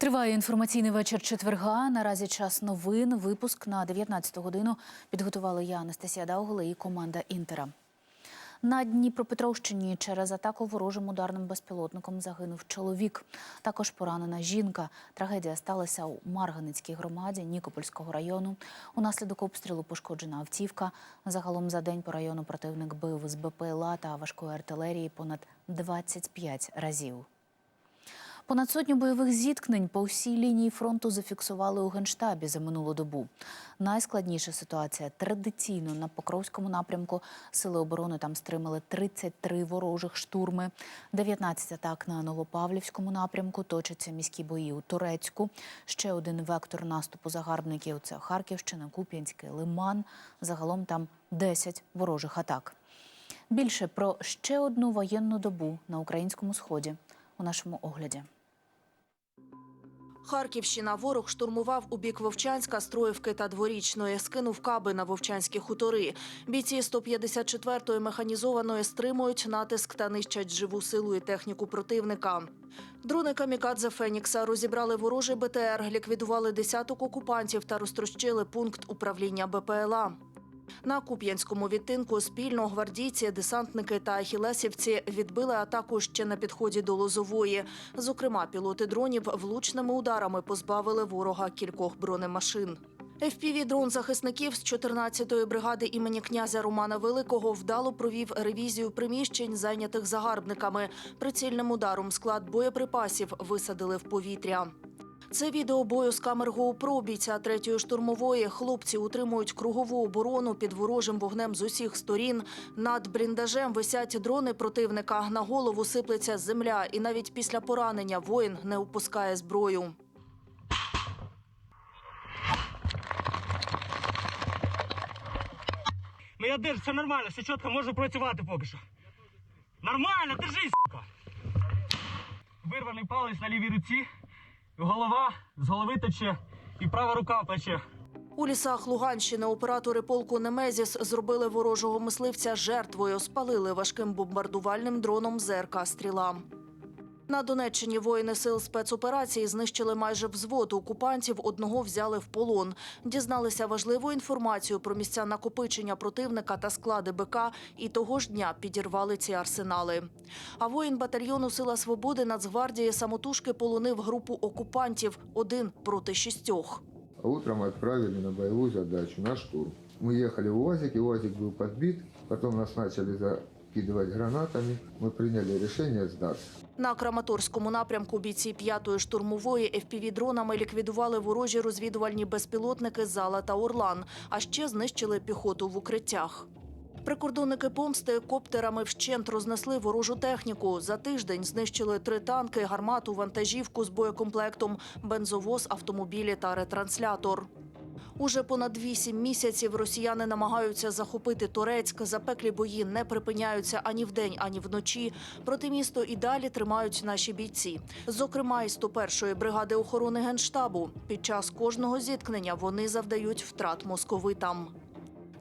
Триває інформаційний вечір четверга. Наразі час новин. Випуск на 19-ту годину підготували я, Анастасія Даугола і команда Інтера. На Дніпропетровщині через атаку ворожим ударним безпілотником загинув чоловік. Також поранена жінка. Трагедія сталася у Марганицькій громаді Нікопольського району. Унаслідок обстрілу пошкоджена автівка. Загалом за день по району противник бив з БПЛА та важкої артилерії понад 25 разів. Понад сотню бойових зіткнень по всій лінії фронту зафіксували у генштабі за минулу добу. Найскладніша ситуація традиційно на Покровському напрямку. Сили оборони там стримали 33 ворожих штурми, 19 атак на Новопавлівському напрямку. Точаться міські бої у Турецьку. Ще один вектор наступу загарбників це Харківщина, Куп'янський, Лиман. Загалом там 10 ворожих атак. Більше про ще одну воєнну добу на українському сході у нашому огляді. Харківщина ворог штурмував у бік Вовчанська, Строївки та Дворічної, скинув каби на Вовчанські хутори. Бійці 154-ї механізованої стримують натиск та нищать живу силу і техніку противника. Дрони камікадзе Фенікса розібрали ворожий БТР, ліквідували десяток окупантів та розтрощили пункт управління БПЛА. На Куп'янському відтинку спільно гвардійці, десантники та ахілесівці відбили атаку ще на підході до Лозової. Зокрема, пілоти дронів влучними ударами позбавили ворога кількох бронемашин. FPV-дрон захисників з 14-ї бригади імені князя Романа Великого вдало провів ревізію приміщень, зайнятих загарбниками. Прицільним ударом склад боєприпасів висадили в повітря. Це відео бою з камер GoPro бійця третьої штурмової. Хлопці утримують кругову оборону під ворожим вогнем з усіх сторін. Над бліндажем висять дрони противника. На голову сиплеться земля, і навіть після поранення воїн не опускає зброю. Ну я держу, все нормально, все чітко, можу працювати поки що. Нормально, держись, сука! Вирваний палець на лівій руці, голова з голови тече і права рука пече. У лісах Луганщини оператори полку Немезіс зробили ворожого мисливця жертвою, спалили важким бомбардувальним дроном ЗРК «Стріла». На Донеччині воїни сил спецоперації знищили майже взвод окупантів, одного взяли в полон. Дізналися важливу інформацію про місця накопичення противника та склади БК і того ж дня підірвали ці арсенали. А воїн батальйону Сила свободи Нацгвардії самотужки полонив групу окупантів один проти шістьох. Утром отправили на боевую задачу, на штурм. Мы ехали в УАЗике, УАЗик был подбит, потом нас начали закидывать гранатами. Мы приняли решение сдаться. На Краматорському напрямку бійці 5-ї штурмової FPV-дронами ліквідували ворожі розвідувальні безпілотники Зала та Орлан, а ще знищили піхоту в укриттях. Прикордонники помсти коптерами вщент рознесли ворожу техніку. За тиждень знищили три танки, гармату, вантажівку з боєкомплектом, бензовоз, автомобілі та ретранслятор. Уже понад вісім місяців росіяни намагаються захопити Турецьк. Запеклі бої не припиняються ані вдень, ані вночі. Проти місто і далі тримають наші бійці. Зокрема, і 101-ї бригади охорони генштабу. Під час кожного зіткнення вони завдають втрат московитам.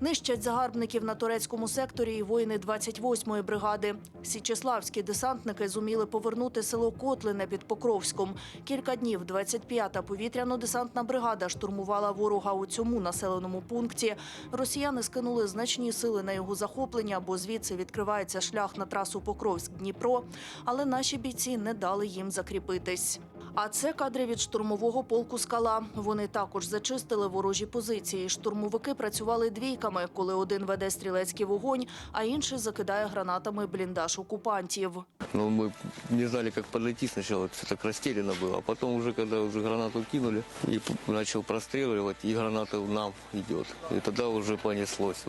Нищать загарбників на турецькому секторі і воїни 28-ї бригади. Січеславські десантники зуміли повернути село Котлине під Покровськом. Кілька днів 25-та повітряно-десантна бригада штурмувала ворога у цьому населеному пункті. Росіяни скинули значні сили на його захоплення, бо звідси відкривається шлях на трасу Покровськ-Дніпро. Але наші бійці не дали їм закріпитись. А це кадри від штурмового полку Скала. Вони також зачистили ворожі позиції. Штурмовики працювали двійками, коли один веде стрілецький вогонь, а інший закидає гранатами бліндаж окупантів. Но мы не знали, как подойти сначала, все так растеряно было. А потом уже, когда уже гранату кинули, и п- начал простреливать, и граната нам идет. И тогда уже понеслось.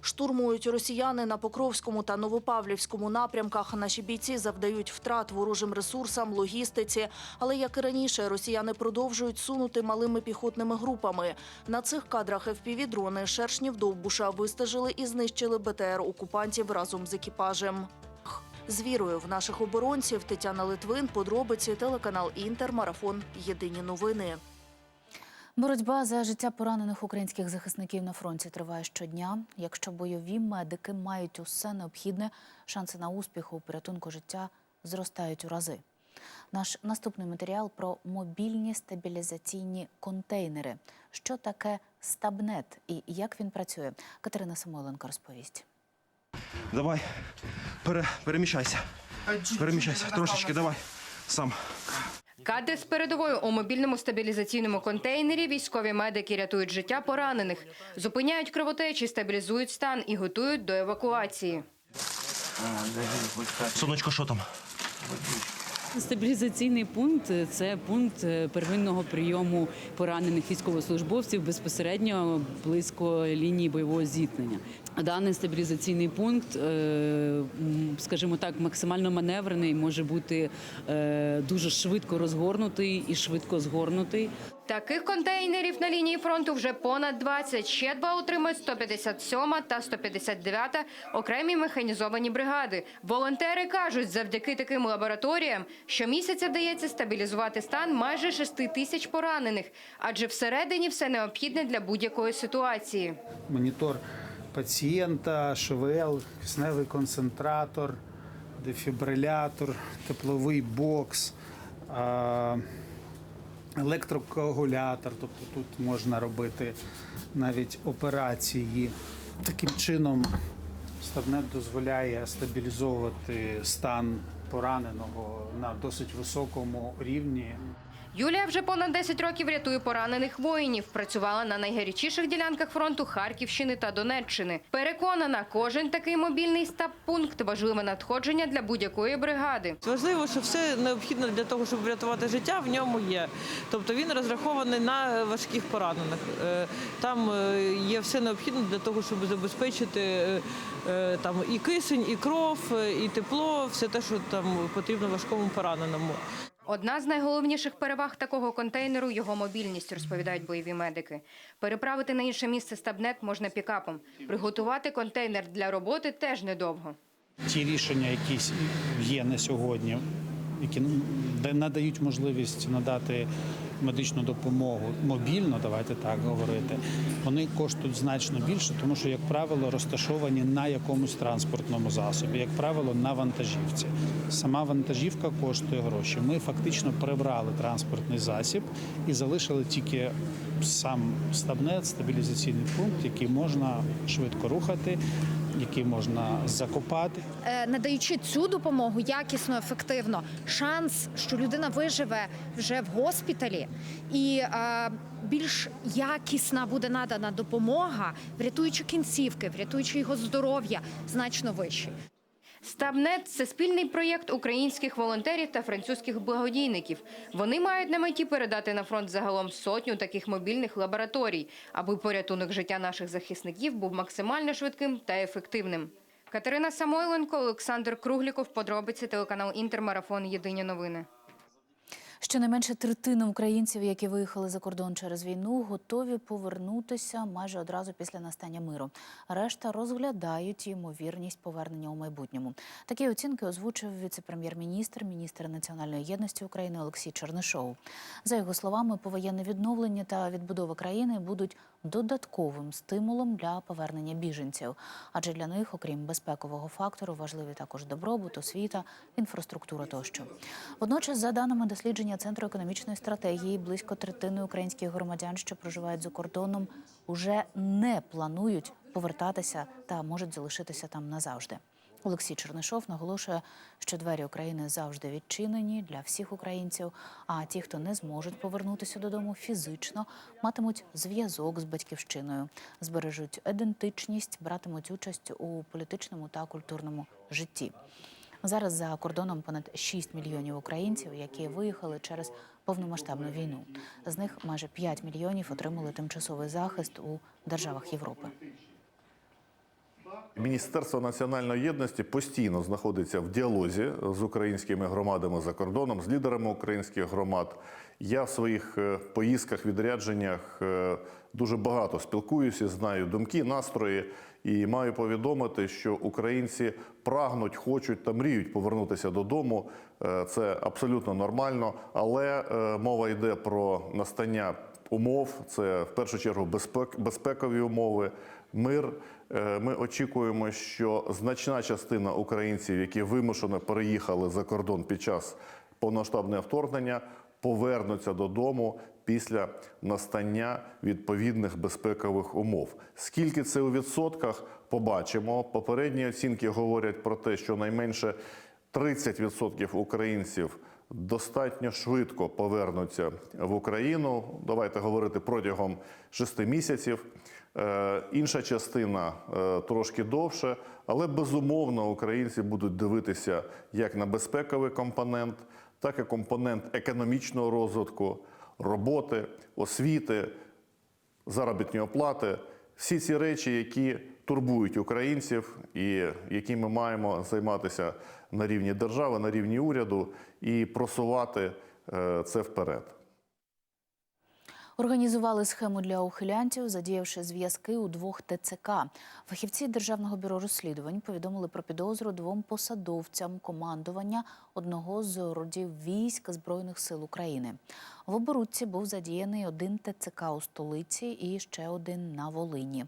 Штурмують росіяни на Покровському та Новопавлівському напрямках. Наші бійці завдають втрат ворожим ресурсам, логістиці. Але як і раніше, росіяни продовжують сунути малими піхотними групами. На цих кадрах FPV-дрони шершнів Довбуша вистежили і знищили БТР окупантів разом з екіпажем. З вірою в наших оборонців Тетяна Литвин, подробиці, телеканал Інтер, марафон. Єдині новини. Боротьба за життя поранених українських захисників на фронті триває щодня. Якщо бойові медики мають усе необхідне, шанси на успіх у порятунку життя зростають у рази. Наш наступний матеріал про мобільні стабілізаційні контейнери. Що таке стабнет і як він працює? Катерина Самойленко розповість. Давай, пере, переміщайся. Переміщайся. Трошечки, давай. Сам. Кадри з передовою у мобільному стабілізаційному контейнері військові медики рятують життя поранених, зупиняють кровотечі, стабілізують стан і готують до евакуації. Сонечко, що там? Стабілізаційний пункт це пункт е, первинного прийому поранених військовослужбовців безпосередньо близько лінії бойового зіткнення. Даний стабілізаційний пункт, е, скажімо так, максимально маневрений, може бути е, дуже швидко розгорнутий і швидко згорнутий. Таких контейнерів на лінії фронту вже понад 20. Ще два отримають 157 та 159 окремі механізовані бригади. Волонтери кажуть, завдяки таким лабораторіям щомісяця вдається стабілізувати стан майже 6 тисяч поранених, адже всередині все необхідне для будь-якої ситуації. монітор пацієнта, ШВЛ, кисневий концентратор, дефібрилятор, тепловий бокс, електрокоагулятор. Тобто тут можна робити навіть операції. Таким чином, Ставнет дозволяє стабілізовувати стан пораненого на досить високому рівні. Юлія вже понад 10 років рятує поранених воїнів. Працювала на найгарячіших ділянках фронту Харківщини та Донеччини. Переконана, кожен такий мобільний стаб-пункт – важливе надходження для будь-якої бригади. Важливо, що все необхідне для того, щоб врятувати життя, в ньому є. Тобто він розрахований на важких поранених. Е, Там е, є все необхідне для того, щоб забезпечити е, там і кисень, і кров, і тепло, все те, що там потрібно важкому пораненому. Одна з найголовніших переваг такого контейнеру – його мобільність, розповідають бойові медики. Переправити на інше місце стабнет можна пікапом. Приготувати контейнер для роботи теж недовго. ті рішення, які є на сьогодні, які надають можливість надати медичну допомогу мобільно, давайте так говорити, вони коштують значно більше, тому що, як правило, розташовані на якомусь транспортному засобі, як правило, на вантажівці. Сама вантажівка коштує гроші. Ми фактично прибрали транспортний засіб і залишили тільки сам стабнет, стабілізаційний пункт, який можна швидко рухати, який можна закопати. Е, надаючи цю допомогу якісно, ефективно, шанс, що людина виживе вже в госпіталі, і е, більш якісна буде надана допомога, врятуючи кінцівки, врятуючи його здоров'я, значно вищий. Стабнет – це спільний проєкт українських волонтерів та французьких благодійників. Вони мають на меті передати на фронт загалом сотню таких мобільних лабораторій, аби порятунок життя наших захисників був максимально швидким та ефективним. Катерина Самойленко, Олександр Кругліков. Подробиці телеканал Інтермарафон. Єдині новини. Щонайменше третина українців, які виїхали за кордон через війну, готові повернутися майже одразу після настання миру. Решта розглядають ймовірність повернення у майбутньому. Такі оцінки озвучив віце-прем'єр-міністр, міністр національної єдності України Олексій Чернишов. За його словами, повоєнне відновлення та відбудова країни будуть додатковим стимулом для повернення біженців, адже для них, окрім безпекового фактору, важливі також добробут, освіта, інфраструктура тощо. Водночас, за даними дослідження Центру економічної стратегії, близько третини українських громадян, що проживають за кордоном, уже не планують повертатися та можуть залишитися там назавжди. Олексій Чернишов наголошує, що двері України завжди відчинені для всіх українців. А ті, хто не зможуть повернутися додому фізично, матимуть зв'язок з батьківщиною, збережуть ідентичність, братимуть участь у політичному та культурному житті. Зараз за кордоном понад 6 мільйонів українців, які виїхали через повномасштабну війну. З них майже 5 мільйонів отримали тимчасовий захист у державах Європи. Міністерство національної єдності постійно знаходиться в діалозі з українськими громадами за кордоном, з лідерами українських громад. Я в своїх е, поїздках, відрядженнях е, дуже багато спілкуюся, знаю думки, настрої і маю повідомити, що українці прагнуть, хочуть та мріють повернутися додому. Е, Це абсолютно нормально, але е, мова йде про настання умов. Це в першу чергу безпек, безпекові умови, мир. Е, Ми очікуємо, що значна частина українців, які вимушено переїхали за кордон під час повноштабне вторгнення, повернуться додому після настання відповідних безпекових умов. Скільки це у відсотках, побачимо. Попередні оцінки говорять про те, що найменше 30% українців достатньо швидко повернуться в Україну. Давайте говорити протягом 6 місяців. Е, Інша частина е, трошки довше, але безумовно українці будуть дивитися як на безпековий компонент, так і компонент економічного розвитку, роботи, освіти, заробітної оплати. Всі ці речі, які турбують українців, і які ми маємо займатися на рівні держави, на рівні уряду і просувати е, це вперед. Організували схему для ухилянтів, задіявши зв'язки у двох ТЦК. Фахівці Державного бюро розслідувань повідомили про підозру двом посадовцям командування одного з родів військ Збройних сил України. В оборудці був задіяний один ТЦК у столиці і ще один на Волині.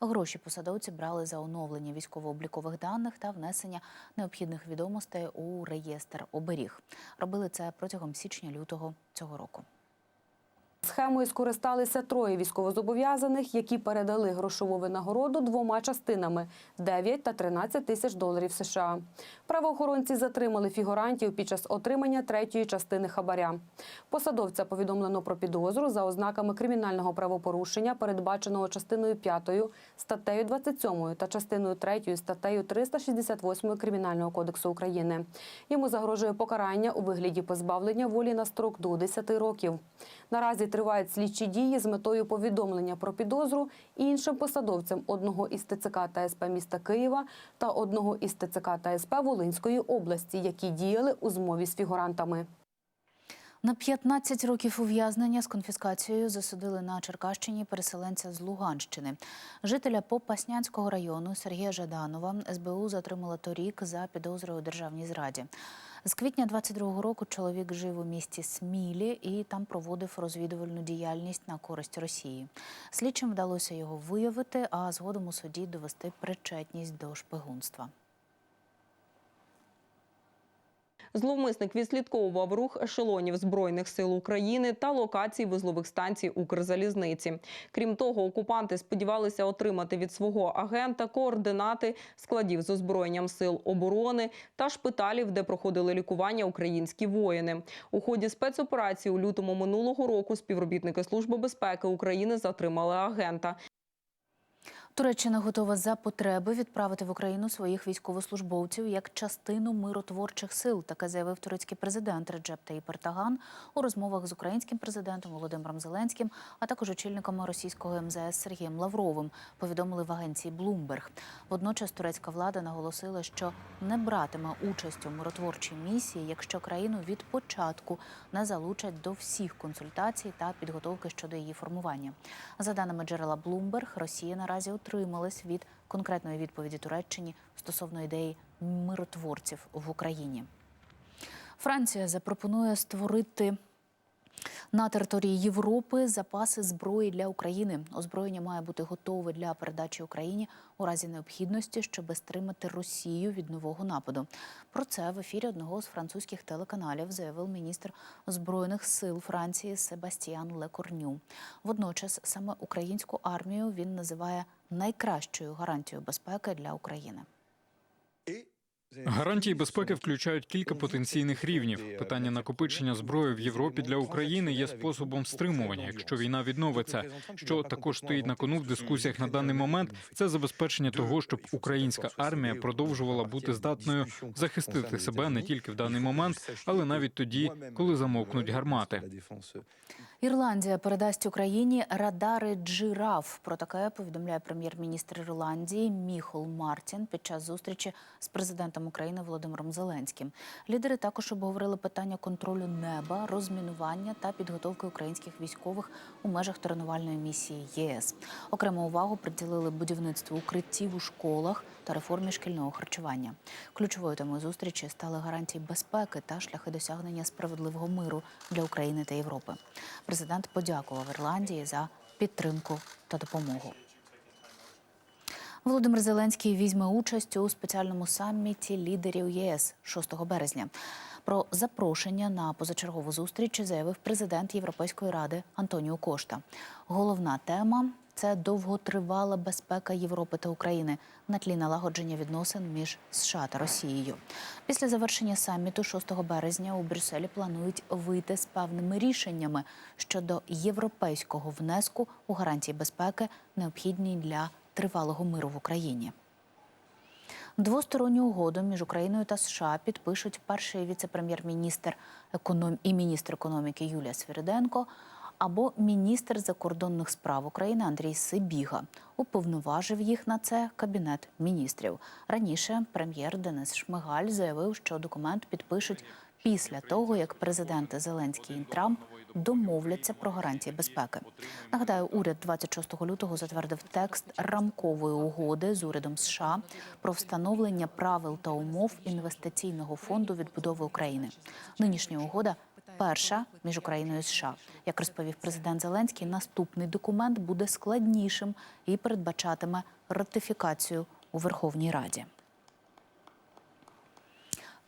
Гроші посадовці брали за оновлення військово-облікових даних та внесення необхідних відомостей у реєстр оберіг. Робили це протягом січня-лютого цього року. Схемою скористалися троє військовозобов'язаних, які передали грошову винагороду двома частинами 9 та 13 тисяч доларів США. Правоохоронці затримали фігурантів під час отримання третьої частини хабаря. Посадовця повідомлено про підозру за ознаками кримінального правопорушення, передбаченого частиною 5 статтею 27 та частиною 3 статтею 368 Кримінального кодексу України. Йому загрожує покарання у вигляді позбавлення волі на строк до 10 років. Наразі тривають слідчі дії з метою повідомлення про підозру іншим посадовцям одного із ТЦК та СП міста Києва та одного із ТЦК та СП Волинської області, які діяли у змові з фігурантами. На 15 років ув'язнення з конфіскацією засудили на Черкащині переселенця з Луганщини. Жителя Попаснянського району Сергія Жаданова СБУ затримала торік за підозрою у державній зраді. З квітня 22-го року чоловік жив у місті Смілі і там проводив розвідувальну діяльність на користь Росії. Слідчим вдалося його виявити, а згодом у суді довести причетність до шпигунства. Зловмисник відслідковував рух ешелонів Збройних сил України та локацій вузлових станцій Укрзалізниці. Крім того, окупанти сподівалися отримати від свого агента координати складів з озброєнням сил оборони та шпиталів, де проходили лікування українські воїни. У ході спецоперації у лютому минулого року співробітники Служби безпеки України затримали агента. Туреччина готова за потреби відправити в Україну своїх військовослужбовців як частину миротворчих сил. Таке заявив турецький президент Реджеп Таїп Ертаган у розмовах з українським президентом Володимиром Зеленським, а також очільником російського МЗС Сергієм Лавровим. Повідомили в агенції Bloomberg. Водночас турецька влада наголосила, що не братиме участь у миротворчій місії, якщо країну від початку не залучать до всіх консультацій та підготовки щодо її формування. За даними джерела Bloomberg, Росія наразі утрималась від конкретної відповіді Туреччині стосовно ідеї миротворців в Україні. Франція запропонує створити на території Європи запаси зброї для України. Озброєння має бути готове для передачі Україні у разі необхідності, щоб стримати Росію від нового нападу. Про це в ефірі одного з французьких телеканалів заявив міністр збройних сил Франції Себастьян Лекорню. Водночас саме українську армію він називає найкращою гарантією безпеки для України. Гарантії безпеки включають кілька потенційних рівнів. Питання накопичення зброї в Європі для України є способом стримування, якщо війна відновиться. Що також стоїть на кону в дискусіях на даний момент, це забезпечення того, щоб українська армія продовжувала бути здатною захистити себе не тільки в даний момент, але навіть тоді, коли замовкнуть гармати. Ірландія передасть Україні радари джираф. Про таке повідомляє прем'єр-міністр Ірландії Міхол Мартін під час зустрічі з президентом України Володимиром Зеленським. Лідери також обговорили питання контролю неба, розмінування та підготовки українських військових у межах тренувальної місії ЄС. Окрему увагу приділили будівництву укриттів у школах та реформі шкільного харчування. Ключовою темою зустрічі стали гарантії безпеки та шляхи досягнення справедливого миру для України та Європи. Президент подякував Ірландії за підтримку та допомогу. Володимир Зеленський візьме участь у спеціальному саміті лідерів ЄС 6 березня. Про запрошення на позачергову зустріч заявив президент Європейської ради Антоніо Кошта. Головна тема це довготривала безпека Європи та України на тлі налагодження відносин між США та Росією. Після завершення саміту 6 березня у Брюсселі планують вийти з певними рішеннями щодо європейського внеску у гарантії безпеки, необхідні для тривалого миру в Україні. Двосторонню угоду між Україною та США підпишуть перший віце-прем'єр-міністр економ... і міністр економіки Юлія Свириденко або міністр закордонних справ України Андрій Сибіга. Уповноважив їх на це кабінет міністрів. Раніше прем'єр Денис Шмигаль заявив, що документ підпишуть після того, як президенти Зеленський і Трамп домовляться про гарантії безпеки. Нагадаю, уряд 26 лютого затвердив текст рамкової угоди з урядом США про встановлення правил та умов інвестиційного фонду відбудови України. Нинішня угода перша між Україною і США. Як розповів президент Зеленський, наступний документ буде складнішим і передбачатиме ратифікацію у Верховній Раді.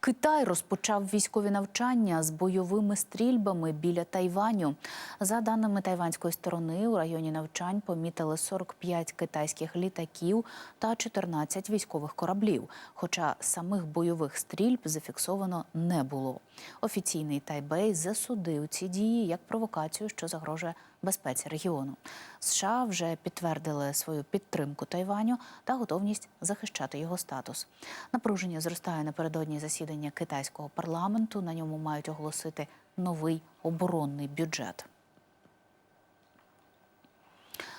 Китай розпочав військові навчання з бойовими стрільбами біля Тайваню. За даними тайванської сторони, у районі навчань помітили 45 китайських літаків та 14 військових кораблів. Хоча самих бойових стрільб зафіксовано не було. Офіційний Тайбей засудив ці дії як провокацію, що загрожує безпеці регіону. США вже підтвердили свою підтримку Тайваню та готовність захищати його статус. Напруження зростає напередодні засідання китайського парламенту. На ньому мають оголосити новий оборонний бюджет.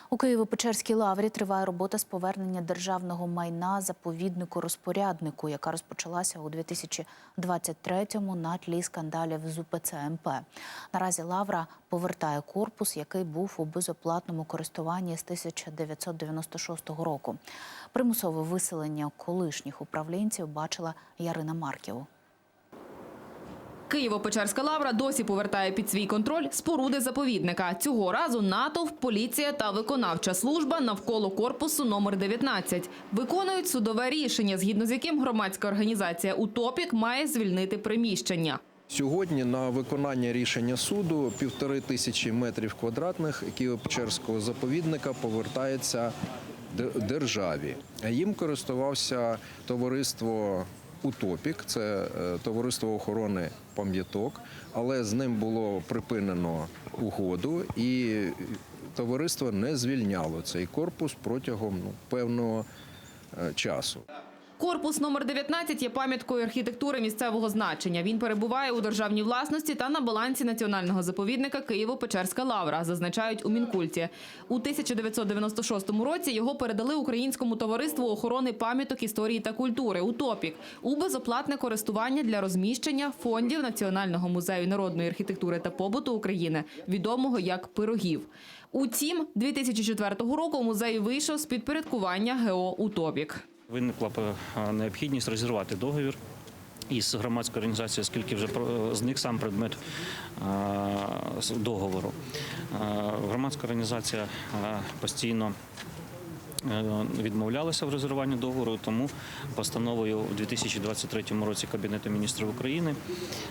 У Києво-Печерській лаврі триває робота з повернення державного майна заповіднику розпоряднику, яка розпочалася у 2023-му на тлі скандалів з УПЦ МП. Наразі лавра повертає корпус, який був у безоплатному користуванні з 1996 року. Примусове виселення колишніх управлінців бачила Ярина Марків. Києво-Печерська лавра досі повертає під свій контроль споруди заповідника. Цього разу натовп, поліція та виконавча служба навколо корпусу номер 19 виконують судове рішення, згідно з яким громадська організація «Утопік» має звільнити приміщення. Сьогодні на виконання рішення суду півтори тисячі метрів квадратних Києво-Печерського заповідника повертається державі. Їм користувався товариство Утопік, це е, товариство охорони пам'яток, але з ним було припинено угоду, і товариство не звільняло цей корпус протягом ну, певного е, часу. Корпус номер 19 є пам'яткою архітектури місцевого значення. Він перебуває у державній власності та на балансі національного заповідника Києво-Печерська лавра, зазначають у Мінкульті. У 1996 році його передали Українському товариству охорони пам'яток історії та культури «Утопік» у безоплатне користування для розміщення фондів Національного музею народної архітектури та побуту України, відомого як пирогів. Утім, 2004 року музей вийшов з підпорядкування ГО «Утопік». Виникла е, необхідність розірвати договір із громадською організацією, оскільки вже про- зник сам предмет е, договору. Е, Громадська організація е, постійно е, відмовлялася в розірванні договору, тому постановою у 2023 році Кабінету міністрів України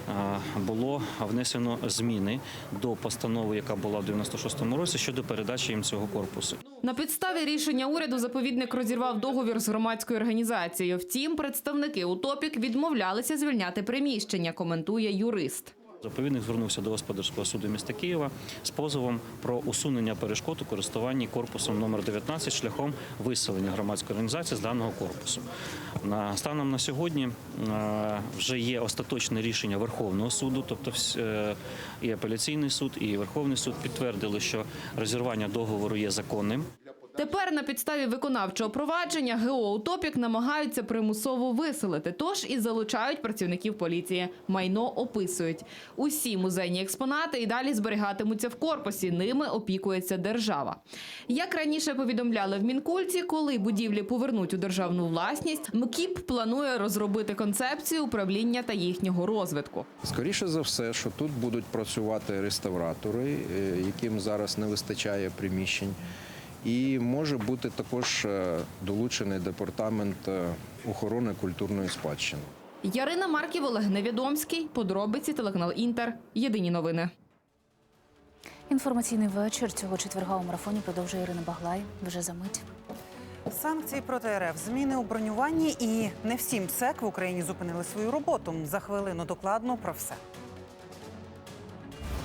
е, було внесено зміни до постанови, яка була в 96-му році щодо передачі їм цього корпусу. На підставі рішення уряду заповідник розірвав договір з громадською організацією. Втім, представники «Утопік» відмовлялися звільняти приміщення, коментує юрист. Заповідник звернувся до господарського суду міста Києва з позовом про усунення перешкод у користуванні корпусом номер 19 шляхом виселення громадської організації з даного корпусу. Станом на сьогодні е, вже є остаточне рішення Верховного суду, тобто е, і апеляційний суд, і Верховний суд підтвердили, що розірвання договору є законним. Тепер на підставі виконавчого провадження ГО «Утопік» намагаються примусово виселити, тож і залучають працівників поліції. Майно описують. Усі музейні експонати і далі зберігатимуться в корпусі. Ними опікується держава. Як раніше повідомляли в Мінкульті, коли будівлі повернуть у державну власність, МКІП планує розробити концепцію управління та їхнього розвитку. Скоріше за все, що тут будуть працювати реставратори, е, яким зараз не вистачає приміщень. І може бути також е, долучений департамент е, охорони культурної спадщини. Ярина Марків, Олег Невідомський. Подробиці телеканал Інтер. Єдині новини. Інформаційний вечір цього четверга у марафоні продовжує Ірина Баглай. Вже за мить. Санкції проти РФ, зміни у бронюванні і не всім СЕК в Україні зупинили свою роботу. За хвилину докладно про все.